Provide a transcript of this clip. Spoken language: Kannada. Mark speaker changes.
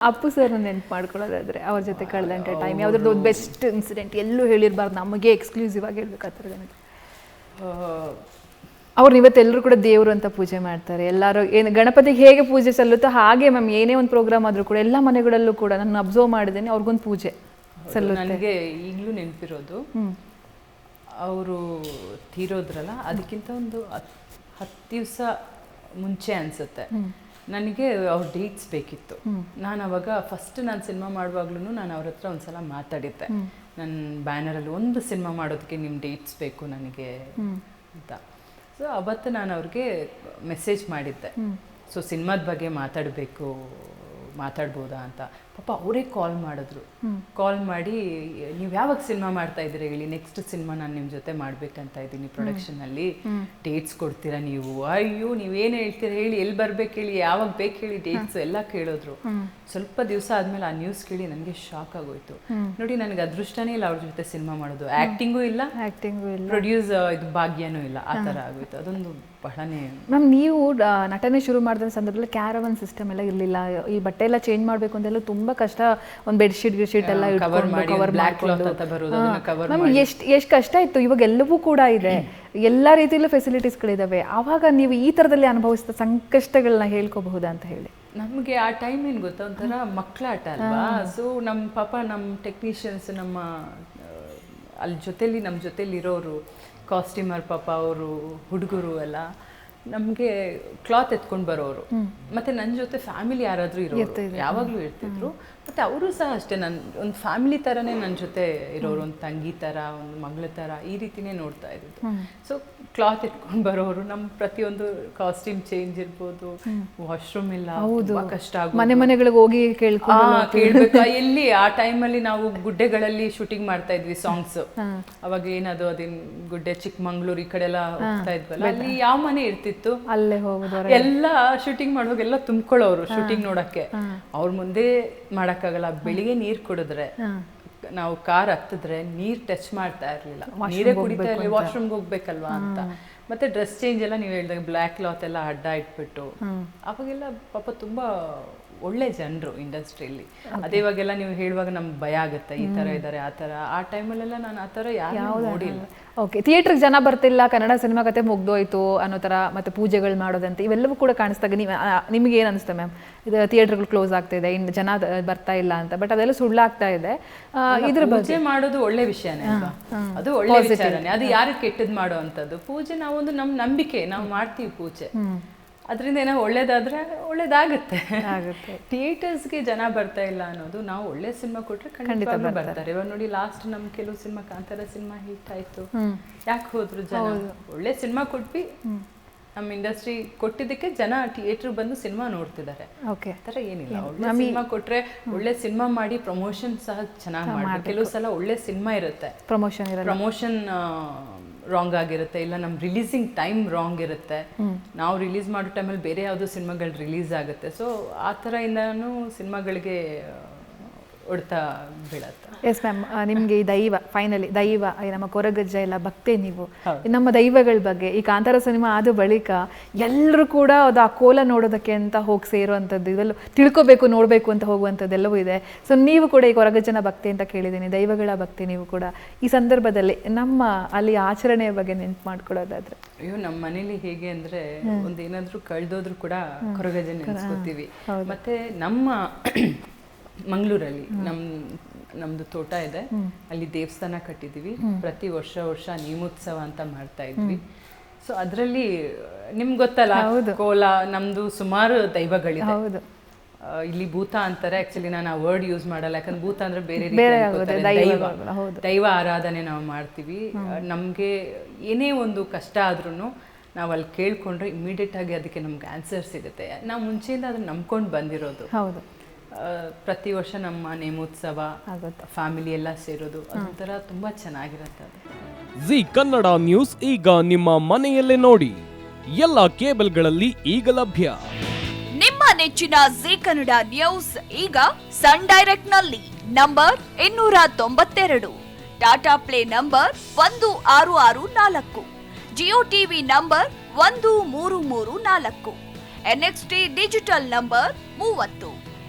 Speaker 1: ಅಪ್ಪು ಸರ್ ನೆನ್ಪು ಮಾಡ್ಕೊಳ್ಳೋದಾದ್ರೆ ಅವ್ರ ಜೊತೆ ಕಳೆದಂಟ ಟೈಮ್ ಯಾವ್ದ್ರದ್ದು ಒಂದು ಬೆಸ್ಟ್ ಇನ್ಸಿಡೆಂಟ್ ಎಲ್ಲೂ ಹೇಳಿರಬಾರ್ದು ನಮಗೆ ಎಕ್ಸ್ಕ್ಲೂಸಿವ್ ಆಗಿ ಹೇಳ್ಬೇಕು ಆ ಥರದ್ದು. ಅವ್ರು ಇವತ್ತೆಲ್ಲರೂ ಕೂಡ ದೇವರು ಅಂತ ಪೂಜೆ ಮಾಡ್ತಾರೆ. ಎಲ್ಲರೂ ಏನು ಗಣಪತಿಗೆ ಹೇಗೆ ಪೂಜೆ ಸಲ್ಲುತ್ತೋ ಹಾಗೆ ಮ್ಯಾಮ್ ಏನೇ ಒಂದು ಪ್ರೋಗ್ರಾಮ್ ಆದರೂ ಕೂಡ ಎಲ್ಲ ಮನೆಗಳಲ್ಲೂ ಕೂಡ ನಾನು ಅಬ್ಸರ್ವ್ ಮಾಡಿದ್ದೇನೆ ಅವ್ರಿಗೊಂದು ಪೂಜೆ ಸಲ್ಲುತ್ತೆ.
Speaker 2: ನನಗೆ ಈಗಲೂ ನೆನಪಿರೋದು ಅವರು ತೀರೋದ್ರಲ್ಲ ಅದಕ್ಕಿಂತ ಒಂದು ಹತ್- ಹತ್ತು ದಿವಸ ಮುಂಚೆ ಅನ್ಸುತ್ತೆ. ನನಗೆ ಅವ್ರ ಡೇಟ್ಸ್ ಬೇಕಿತ್ತು. ನಾನು ಅವಾಗ ಫಸ್ಟ್ ನಾನು ಸಿನಿಮಾ ಮಾಡುವಾಗ್ಲೂ ನಾನು ಅವ್ರ ಹತ್ರ ಒಂದ್ಸಲ ಮಾತಾಡಿದ್ದೆ. ನನ್ನ ಬ್ಯಾನರಲ್ಲಿ ಒಂದು ಸಿನಿಮಾ ಮಾಡೋದಕ್ಕೆ ನಿಮ್ಮ ಡೇಟ್ಸ್ ಬೇಕು ನನಗೆ ಅಂತ. ಸೊ ಅವತ್ತು ನಾನು ಅವ್ರಿಗೆ ಮೆಸೇಜ್ ಮಾಡಿದ್ದೆ. ಸೊ ಸಿನಿಮಾದ ಬಗ್ಗೆ ಮಾತಾಡಬೇಕು ಮಾತಾಡ್ಬೋದಾ ಅಂತ. ಪಾಪ ಅವರೇ ಕಾಲ್ ಮಾಡಿದ್ರು. ಕಾಲ್ ಮಾಡಿ ನೀವು ಯಾವಾಗ ಸಿನಿಮಾ ಮಾಡ್ತಾ ಇದ್ದೀರಿ ಹೇಳಿ? ನೆಕ್ಸ್ಟ್ ಸಿನಿಮಾ ನಾನು ನಿಮ್ಮ ಜೊತೆ ಮಾಡ್ಬೇಕಂತ ಇದ್ದೀನಿ ಪ್ರೊಡಕ್ಷನಲ್ಲಿ ಡೇಟ್ಸ್ ಕೊಡ್ತೀರಾ ನೀವು? ಅಯ್ಯೋ ನೀವೇನು ಹೇಳ್ತೀರಾ? ಹೇಳಿ ಎಲ್ಲಿ ಬರ್ಬೇಕು ಹೇಳಿ? ಯಾವಾಗ ಬೇಕು ಹೇಳಿ ಡೇಟ್ಸ್ ಎಲ್ಲ ಕೇಳಿದ್ರು. ಸ್ವಲ್ಪ ದಿವಸ ಆದ್ಮೇಲೆ ಆ ನ್ಯೂಸ್ ಕೇಳಿ ನನಗೆ ಶಾಕ್ ಆಗೋಯ್ತು. ನೋಡಿ ನನಗೆ ಅದೃಷ್ಟನೇ ಇಲ್ಲ ಅವ್ರ ಜೊತೆ ಸಿನಿಮಾ ಮಾಡೋದು. ಆ್ಯಕ್ಟಿಂಗೂ ಇಲ್ಲ.
Speaker 1: ಆ್ಯಕ್ಟಿಂಗೂ ಇಲ್ಲ.
Speaker 2: ಪ್ರೊಡ್ಯೂಸ್ ಇದು ಭಾಗ್ಯನೂ ಇಲ್ಲ. ಆ ಥರ ಆಗೋಯ್ತು. ಅದೊಂದು ಬಹಳನೇ
Speaker 1: ಮ್ಯಾಮ್ ನೀವು ನಟನೆ ಶುರು ಮಾಡಿದ ಸಂದರ್ಭದಲ್ಲಿ ಕ್ಯಾರವನ್ ಸಿಸ್ಟಮ್ ಎಲ್ಲ ಇರಲಿಲ್ಲ. ಈ ಬಟ್ಟೆ ಎಲ್ಲ ಚೇಂಜ್ ಮಾಡಬೇಕು ಅಂತೆಲ್ಲ ತುಂಬಾ ಕಷ್ಟ ಒಂದು ಬೆಡ್ಶೀಟ್ ಗಿಡ್ಶೀಟ್ ಎಲ್ಲ
Speaker 2: ಕವರ್ ಮಾಡಿ
Speaker 1: ಕವರ್
Speaker 2: ಬ್ಲ್ಯಾಕ್ ಕ್ಲಾತ್ ಅಂತ ಬರೋದು ಅದನ್ನ ಕವರ್
Speaker 1: ಮ್ಯಾಮ್ ಎಷ್ಟು ಎಷ್ಟು ಕಷ್ಟ ಇತ್ತು ಇವಾಗ ಎಲ್ಲವೂ ಕೂಡ ಇದೆ. ಎಲ್ಲ ರೀತಿಯಲ್ಲೂ ಫೆಸಿಲಿಟೀಸ್ಗಳಿದ್ದಾವೆ ಆವಾಗ ನೀವು ಈ ಥರದಲ್ಲಿ ಅನುಭವಿಸಿದ ಸಂಕಷ್ಟಗಳನ್ನ ಹೇಳ್ಕೋಬಹುದಾ ಅಂತ ಹೇಳಿ.
Speaker 2: ನಮಗೆ ಆ ಟೈಮ್ ಏನು ಗೊತ್ತಾ? ಒಂಥರ ಮಕ್ಕಳ ಆಟ ಅಲ್ವಾ ಸೊ ನಮ್ಮ ಪಾಪ ನಮ್ಮ ಟೆಕ್ನಿಷಿಯನ್ಸ್ ನಮ್ಮ ಅಲ್ಲಿ ಜೊತೆಲಿ ನಮ್ಮ ಜೊತೆಲಿ ಇರೋರು ಕಾಸ್ಟ್ಯೂಮರ್ ಪಾಪ ಅವರು ಹುಡುಗರು ಎಲ್ಲ ನಮಗೆ ಕ್ಲಾತ್ ಎತ್ಕೊಂಡು ಬರೋರು. ಮತ್ತೆ ನನ್ನ ಜೊತೆ ಫ್ಯಾಮಿಲಿ ಯಾರಾದರೂ ಇರೋರು. ಯಾವಾಗಲೂ ಇರ್ತಿದ್ರು ಮತ್ತೆ ಅವರು ಸಹ ಅಷ್ಟೇ ನನ್ನ ಒಂದು ಫ್ಯಾಮಿಲಿ ಥರನೇ ನನ್ನ ಜೊತೆ ಇರೋರು ಒಂದು ತಂಗಿ ಥರ ಒಂದು ಮಗಳ ಥರ ಈ ರೀತಿನೇ ನೋಡ್ತಾ ಇರೋದು. ಸೊ ಕ್ಲಾತ್ ಎತ್ಕೊಂಡು ಬರೋರು. ನಮ್ಮ ಪ್ರತಿಯೊಂದು ಕಾಸ್ಟ್ಯೂಮ್ ಚೇಂಜ್ ಇರ್ಬೋದು. ವಾಶ್ರೂಮ್ ಇಲ್ಲ ತುಂಬಾ ಕಷ್ಟ.
Speaker 1: ಮನೆ ಮನೆಗಳಿಗೆ ಹೋಗಿ
Speaker 2: ಕೇಳ್ಬೇಕಾ. ಎಲ್ಲಿ ಆ ಟೈಮಲ್ಲಿ ನಾವು ಗುಡ್ಡೆಗಳಲ್ಲಿ ಶೂಟಿಂಗ್ ಮಾಡ್ತಾ ಇದ್ವಿ ಸಾಂಗ್ಸ್ ಅವಾಗ ಏನದು ಅದೇನ್ ಗುಡ್ಡೆ ಚಿಕ್ಕಮಂಗ್ಳೂರ್ ಈ ಕಡೆ ಎಲ್ಲ ಹೋಗ್ತಾ ಇದ್ವಲ್ಲ ಅಲ್ಲಿ ಯಾವ ಮನೆ ಇರ್ತಿತ್ತು?
Speaker 1: ಅಲ್ಲೇ ಹೋಗೋದು
Speaker 2: ಎಲ್ಲ ಶೂಟಿಂಗ್ ಮಾಡುವಾಗೆಲ್ಲ ತುಂಬ್ಕೊಳ್ಳೋರು ಶೂಟಿಂಗ್ ನೋಡಕ್ಕೆ. ಅವ್ರ ಮುಂದೆ ಮಾಡಕ್ಕಾಗಲ್ಲ. ಬೆಳಿಗ್ಗೆ ನೀರ್ ಕುಡಿದ್ರೆ ನಾವು ಕಾರ್ ಹತ್ತಿದ್ರೆ ನೀರ್ ಟಚ್ ಮಾಡ್ತಾ ಇರ್ಲಿಲ್ಲ. ನೀರೇ ಕುಡಿತಾ ಇರ್ಲಿಲ್ಲ. ವಾಶ್ರೂಮ್ಗೆ ಹೋಗ್ಬೇಕಲ್ವಾ ಅಂತ. ಮತ್ತೆ ಡ್ರೆಸ್ ಚೇಂಜ್ ಎಲ್ಲ ನೀವು ಹೇಳಿದಾಗ ಬ್ಲ್ಯಾಕ್ ಕ್ಲಾತ್ ಎಲ್ಲ ಅಡ್ಡ ಇಟ್ಬಿಟ್ಟು. ಅವಾಗೆಲ್ಲ ಪಾಪ ತುಂಬಾ ಒಳ್ಳೆ ಜನರು ಇಂಡಸ್ಟ್ರಿಯಲ್ಲಿ. ಅದೇ ಇವಾಗೆಲ್ಲ ನೀವು ಹೇಳುವಾಗ ನಮ್ಗೆ ಭಯ ಆಗುತ್ತೆ ಈ ತರ ಇದ್ದಾರೆ ಆ ತರ. ಆ ಟೈಮಲ್ಲೆಲ್ಲ ನಾನು ಆ ತರ ಯಾರು ನೋಡಿಲ್ಲ.
Speaker 1: ಓಕೆ ಥಿಯೇಟ್ರಿಗೆ ಜನ ಬರ್ತಿಲ್ಲ ಕನ್ನಡ ಸಿನಿಮಾ ಕತೆ ಮುಗ್ದೋಯ್ತು ಅನ್ನೋ ಥರ ಮತ್ತೆ ಪೂಜೆಗಳು ಮಾಡೋದಂತೆ ಇವೆಲ್ಲವೂ ಕೂಡ ಕಾಣಿಸ್ದಾಗ ನೀವು ನಿಮಗೆ ಏನು ಅನಿಸುತ್ತೆ ಮ್ಯಾಮ್ ಇದು ಥಿಯೇಟ್ರ್ಗಳು ಕ್ಲೋಸ್ ಆಗ್ತಿದೆ ಇನ್ನು ಜನ ಬರ್ತಾ ಇಲ್ಲ ಅಂತ ಬಟ್ ಅದೆಲ್ಲ ಸುಳ್ಳಾಗ್ತಾ ಇದೆ. ಇದ್ರ
Speaker 2: ಪೂಜೆ ಮಾಡೋದು ಒಳ್ಳೆ ವಿಷಯನೇ ಅಲ್ವಾ? ಅದು ಒಳ್ಳೆ ವಿಚಾರನೇ. ಅದು ಯಾರು ಕೆಟ್ಟದ್ ಮಾಡೋ ಅಂತದ್ದು ಪೂಜೆ ನಾವೊಂದು ನಮ್ಮ ನಂಬಿಕೆ ನಾವು ಮಾಡ್ತೀವಿ ಪೂಜೆ. ಅದರಿಂದ ಏನೋ ಒಳ್ಳೇದಾದರೆ ಒಳ್ಳೇದಾಗುತ್ತೆ.
Speaker 1: ಆಗುತ್ತೆ.
Speaker 2: ಥಿಯೇಟರ್ಸ್ಗೆ ಜನ ಬರ್ತಾ ಇಲ್ಲ ಅನ್ನೋದು ನಾವು ಒಳ್ಳೆ ಸಿನಿಮಾ ಕೊಟ್ಟರೆ ಖಂಡಿತ ಬರ್ತಾರೆ. ಇವಾಗ ನೋಡಿ ಲಾಸ್ಟ್ ನಮ್ಮ ಕೆಲವು ಸಿನಿಮಾ ಕಾಂತಾರ ಸಿನಿಮಾ ಹಿಟ್ ಆಯಿತು. ಯಾಕೆ ಹೋದ್ರು ಜನ? ಒಳ್ಳೆ ಸಿನಿಮಾ ಕೊಟ್ವಿ. ನಮ್ಮ ಇಂಡಸ್ಟ್ರಿ ಕೊಟ್ಟಿದ್ದಕ್ಕೆ ಜನ ಥಿಯೇಟರ್ ಬಂದು ಸಿನಿಮಾ ನೋಡ್ತಿದ್ದಾರೆ.
Speaker 1: ಓಕೆ.
Speaker 2: ಆ ಥರ ಏನಿಲ್ಲ. ಒಳ್ಳೆ ಸಿನಿಮಾ ಕೊಟ್ರೆ ಒಳ್ಳೆ ಸಿನಿಮಾ ಮಾಡಿ ಪ್ರಮೋಷನ್ ಸಹ ಚೆನ್ನಾಗಿ ಮಾಡಿ ಕೆಲವು ಸಲ ಒಳ್ಳೆ ಸಿನಿಮಾ ಇರುತ್ತೆ.
Speaker 1: ಪ್ರಮೋಷನ್
Speaker 2: ಪ್ರಮೋಷನ್ ರಾಂಗ್ ಆಗಿರುತ್ತೆ ಇಲ್ಲ ನಮ್ಮ ರಿಲೀಸಿಂಗ್ ಟೈಮ್ ರಾಂಗ್ ಇರುತ್ತೆ. ನಾವು ರಿಲೀಸ್ ಮಾಡೋ ಟೈಮಲ್ಲಿ ಬೇರೆ ಯಾವುದೋ ಸಿನಿಮಾಗಳು ರಿಲೀಸ್ ಆಗುತ್ತೆ. ಸೊ ಆ ಥರ ಇಂದನೂ ಸಿನಿಮಾಗಳಿಗೆ ಹೊಡ್ತಾ ಬೀಳತ್ತೆ.
Speaker 1: ಎಸ್ ಮ್ಯಾಮ್ ನಿಮಗೆ ಈ ದೈವ ಫೈನಲಿ ದೈವ ನಮ್ಮ ಕೊರಗಜ್ಜ ಎಲ್ಲ ಭಕ್ತೆ ನೀವು. ನಮ್ಮ ದೈವಗಳ ಬಗ್ಗೆ ಈ ಕಾಂತಾರ ಸಿನಿಮಾ ಆದ ಬಳಿಕ ಎಲ್ಲರೂ ಕೂಡ ಅದು ಆ ಕೋಲ ನೋಡೋದಕ್ಕೆ ಅಂತ ಹೋಗಿ ಸೇರುವಂಥದ್ದು ಇದೆಲ್ಲ ತಿಳ್ಕೊಬೇಕು ನೋಡಬೇಕು ಅಂತ ಹೋಗುವಂಥದ್ದೆಲ್ಲವೂ ಇದೆ. ಸೊ ನೀವು ಕೂಡ ಈ ಕೊರಗಜ್ಜನ ಭಕ್ತಿ ಅಂತ ಕೇಳಿದ್ದೀನಿ ದೈವಗಳ ಭಕ್ತಿ ನೀವು ಕೂಡ. ಈ ಸಂದರ್ಭದಲ್ಲಿ ನಮ್ಮ ಅಲ್ಲಿ ಆಚರಣೆಯ ಬಗ್ಗೆ ನೆನ್ಪು ಮಾಡ್ಕೊಳ್ಳೋದಾದ್ರೆ.
Speaker 2: ಅಯ್ಯೋ ನಮ್ಮ ಮನೇಲಿ ಹೇಗೆ ಅಂದ್ರೆ ಒಂದೇನಾದ್ರೂ ಕಳ್ದೋದ್ರು ಕೂಡ ಕೊರಗಜ್ಜನ ನೆನೆಸ್ಕೋತೀವಿ. ಮತ್ತೆ ನಮ್ಮ ಮಂಗಳೂರಲ್ಲಿ ನಮ್ ನಮ್ದು ತೋಟ ಇದೆ. ಅಲ್ಲಿ ದೇವಸ್ಥಾನ ಕಟ್ಟಿದೀವಿ. ಪ್ರತಿ ವರ್ಷ ವರ್ಷ ನೇಮೋತ್ಸವ ಅಂತ ಮಾಡ್ತಾ ಇದ್ವಿ. ಸೊ ಅದರಲ್ಲಿ ನಿಮ್ಗೆ ಗೊತ್ತಲ್ಲ ಕೋಲ ನಮ್ದು ಸುಮಾರು ದೈವಗಳಿದೆ. ಇಲ್ಲಿ ಭೂತ ಅಂತಾರೆ. ಆಕ್ಚುಲಿ ನಾನು ಆ ವರ್ಡ್ ಯೂಸ್ ಮಾಡಲ್ಲ. ಯಾಕಂದ್ರೆ ಭೂತ ಅಂದ್ರೆ ಬೇರೆ. ದೈವ ದೈವ. ಆರಾಧನೆ ನಾವು ಮಾಡ್ತೀವಿ. ನಮಗೆ ಏನೇ ಒಂದು ಕಷ್ಟ ಆದ್ರೂ ನಾವು ಅಲ್ಲಿ ಕೇಳ್ಕೊಂಡ್ರೆ ಇಮಿಡಿಯೇಟ್ ಆಗಿ ಅದಕ್ಕೆ ನಮ್ಗೆ ಆನ್ಸರ್ ಸಿಗುತ್ತೆ. ನಾವು ಮುಂಚೆಯಿಂದ ಅದನ್ನ ನಂಬ್ಕೊಂಡು ಬಂದಿರೋದು.
Speaker 1: ಹೌದು.
Speaker 2: ಪ್ರತಿ ವರ್ಷ ನಮ್ಮ ನೇಮೋತ್ಸವ
Speaker 1: ಆಗುತ್ತೆ.
Speaker 2: ಫ್ಯಾಮಿಲಿ ಎಲ್ಲ ಸೇರೋದು ಅದೊಂಥರ ತುಂಬಾ ಚೆನ್ನಾಗಿರುತ್ತೆ ಅದು.
Speaker 3: ಜಿ ಕನ್ನಡ ನ್ಯೂಸ್ ಈಗ ನಿಮ್ಮ ಮನೆಯಲ್ಲೇ ನೋಡಿ. ಎಲ್ಲ ಕೇಬಲ್ಗಳಲ್ಲಿ ಈಗ ಲಭ್ಯ.
Speaker 4: ನಿಮ್ಮ ನೆಚ್ಚಿನ ಜಿ ಕನ್ನಡ ನ್ಯೂಸ್ ಈಗ ಸನ್ ಡೈರೆಕ್ಟ್ನಲ್ಲಿ ನಂಬರ್ ಇನ್ನೂರ ತೊಂಬತ್ತೆರಡು. ಟಾಟಾ ಪ್ಲೇ ನಂಬರ್ ಒಂದು ಆರು ಆರು ನಾಲ್ಕು. ಜಿಯೋ ಟಿವಿ ನಂಬರ್ ಒಂದು ಮೂರು ಮೂರು ನಾಲ್ಕು. ಎನ್ಎಕ್ಸ್ಟಿ ಡಿಜಿಟಲ್ ನಂಬರ್ ಮೂವತ್ತು.